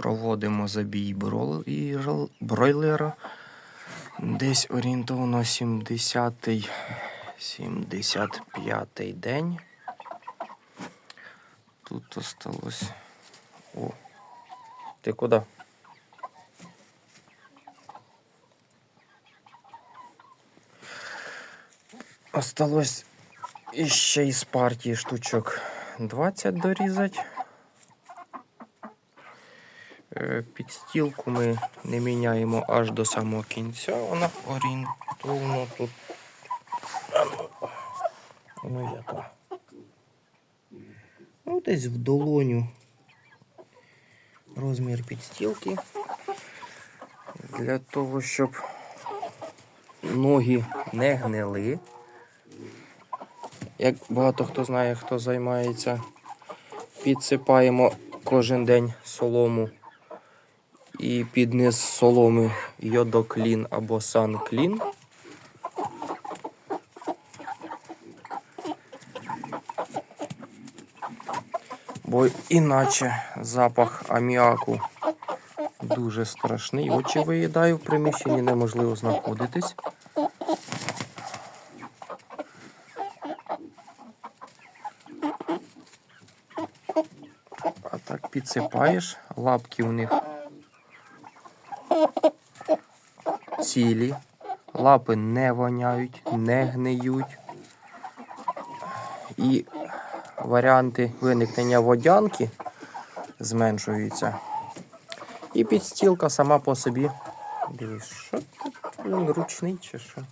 Проводимо забій бройлера-. Десь орієнтовно 70-й, 75-й день. Тут осталось. О. Ти куди? Осталось іще із партії штучок 20 дорізати. Е, Підстілку ми не міняємо аж до самого кінця. Вона орієнтовно тут. Ну, Ну, яка? Ну, десь в долоню розмір підстілки. Для того, щоб ноги не гнили. Як багато хто знає, хто займається, підсипаємо кожен день солому і під низ соломи йодоклін або санклін. Бо іначе запах аміаку дуже страшний. Очі виїдаю в приміщенні, неможливо знаходитись. А так підсипаєш, лапки у них цілі, лапи не воняють, не гниють. І варіанти виникнення водянки зменшуються. І підстілка сама по собі. Дивись, що тут він ручний чи що?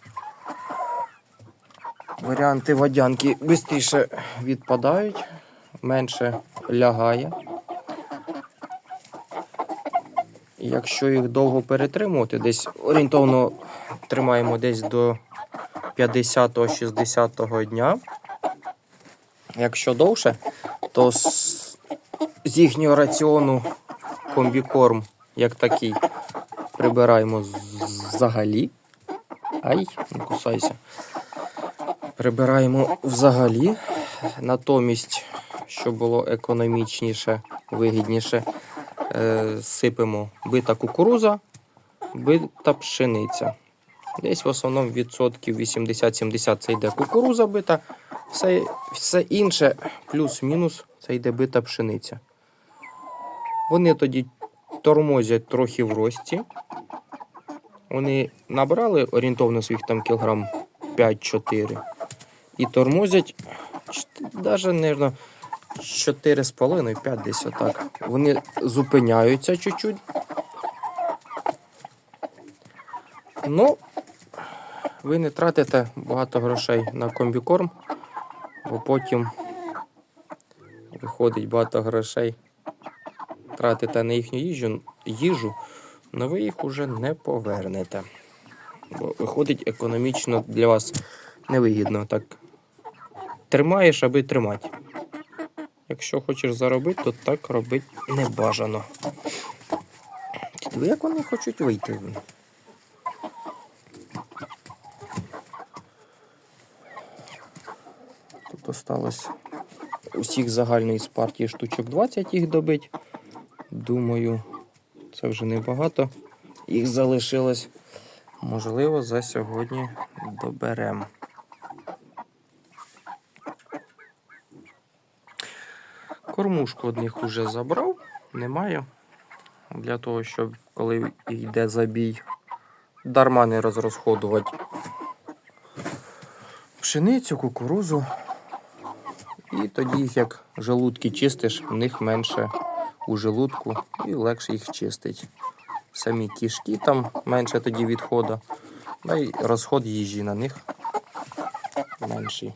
Варіанти водянки швидше відпадають, менше лягає. І Якщо їх довго перетримувати, десь орієнтовно тримаємо десь до 50-60 дня. Якщо довше, то з, їхнього раціону комбікорм як такий прибираємо взагалі. Ай, не кусайся. Прибираємо взагалі. Натомість, щоб було економічніше, вигідніше, сипемо бита кукуруза, бита пшениця. Десь в основному відсотків 80-70 це йде кукуруза бита, все, все інше, плюс-мінус, це йде бита пшениця. Вони тоді тормозять трохи в рості. Вони набрали орієнтовно своїх там кілограм 5-4 і тормозять навіть, 4,5-5 десь отак. Вони зупиняються чуть-чуть. Ну, ви не тратите багато грошей на комбікорм, бо потім виходить багато грошей тратите на їхню їжу, їжу але ви їх уже не повернете. Бо виходить економічно для вас невигідно. Так тримаєш, аби тримати. Якщо хочеш заробити, то так робити не бажано. Як вони хочуть вийти. Тут осталось усіх загальної з партії штучок 20 їх добить. Думаю, це вже небагато. Їх залишилось. Можливо, за сьогодні доберемо. Кормушку одних уже забрав, немає. Для того, щоб коли йде забій, дарма не розрозходувати пшеницю, кукурузу. І тоді як желудки чистиш, в них менше у желудку і легше їх чистить. Самі кішки там менше тоді відходу, ну і розход їжі на них менший.